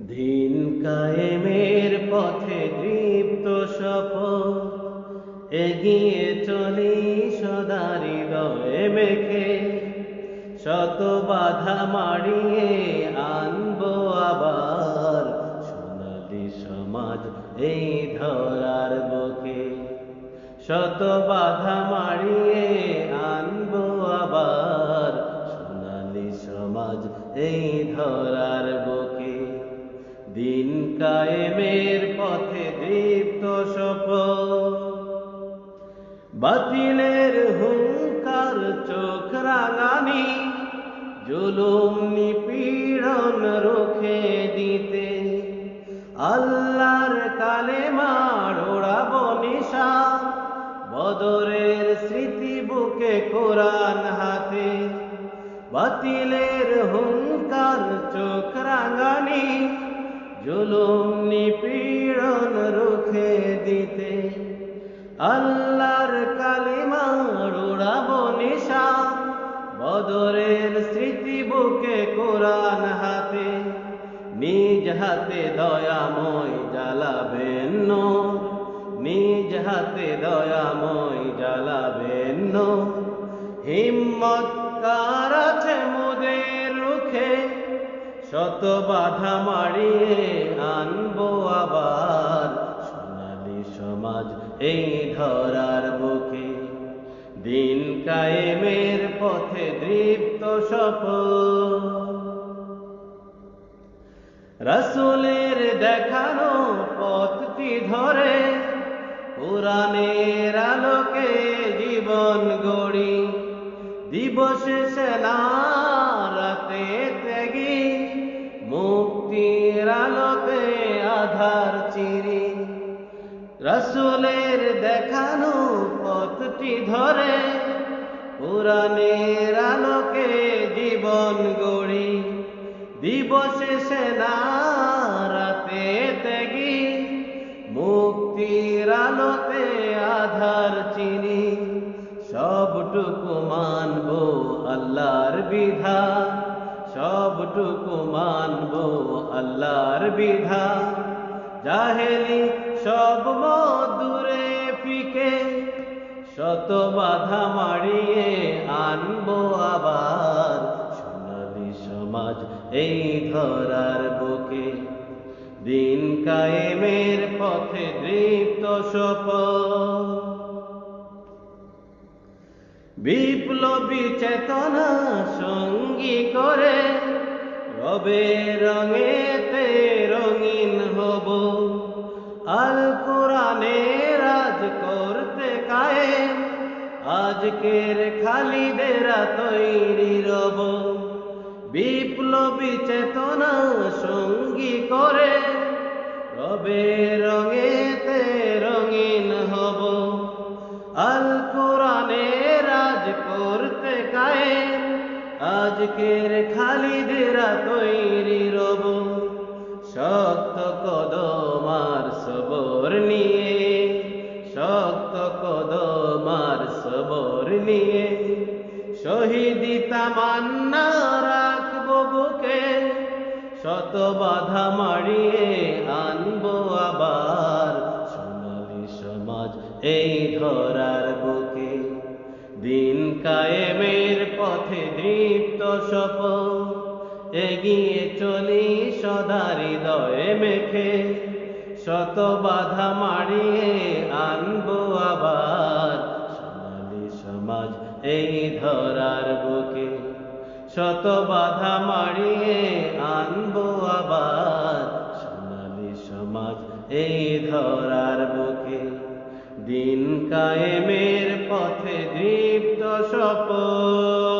দিন কায়েমের পথে দীপ্ত সফর এগিয়ে চলি সদা হৃদয়ে মেখে। শত বাধা মারিয়ে আনব আবার। সোনালি সমাজ এই ধরার বুকে। শত বাধা মারিয়ে আনব আবার। সোনালি সমাজ এই ধরার কায়েমের পথে দীপ্ত সফর বাতিলের হুঙ্কার, চোখ রাঙানি, জুলুম, নিপীড়ন রুখে দিতে। আল্লাহর কালে মাড়োড়াব নিশা, বদরের স্মৃতি বুকে কোরআন হাতে। বাতিলের জুলুম নিপীড়ন রুখে দিতে। আল্লাহর কালিমার উড়াব নিশা, বদরের স্মৃতি বুকে কোরআন হাতে। নিজ হাতে দয়াময় জ্বালাবেন নিজ হাতে দয়াময় জ্বালাবেন। হিম্মত কার আছে মোদের রুখে? শত বাধা মারিয়ে আনব আবার। সোনালি সমাজ এই ধরার বুকে, দিন কায়েমের পথে দৃপ্ত সফল। রসুলের দেখানো পথটি ধরে পুরাণের আলোকে জীবন গড়ি, দিবসে সেনা ধরে পুরাণের আলোকে জীবন গড়ি, দিবসে সেনা রাতে ত্যাগী, মুক্তির আলোতে আধার চিনি, সবটুকু মানব আল্লাহর বিধা, সবটুকু মানব আল্লাহর বিধা। জাহেলি সব মধুরে ফিকে শত বাধা মারিয়ে আনব আবার। সোনালি সমাজ এই ধরার বুকে, দিন কায়েমের পথে দৃপ্ত সফল বিপ্লবী চেতনা সঙ্গী করে রবে রঙেতে আজকের খালিদেরা তৈরি রব। বিপ্লবী চেতনা সঙ্গী করে রবে রঙেতে রঙিন হব। আল কোরআনে রাজ করতে কায়েম, আজকের খালি খালিদেরা তৈরি রব। শক্ত কদমার সবর নিয়ে নিয়ে শহীদি তামান্না রাখব বুকে। শত বাধা মারিয়ে আনব আবার। সোনালি সমাজ এই ধরার বুকে। দিন কায়েমের পথে দৃপ্ত সফল এগিয়ে চলি সদা দয়ে মেখে। শত বাধা মারিয়ে এই ধরার বুকে শত বাধা মারিয়ে আনব আবার। সোনালি সমাজ এই ধরার বুকে, দিন কায়েমের পথে দীপ্ত সপন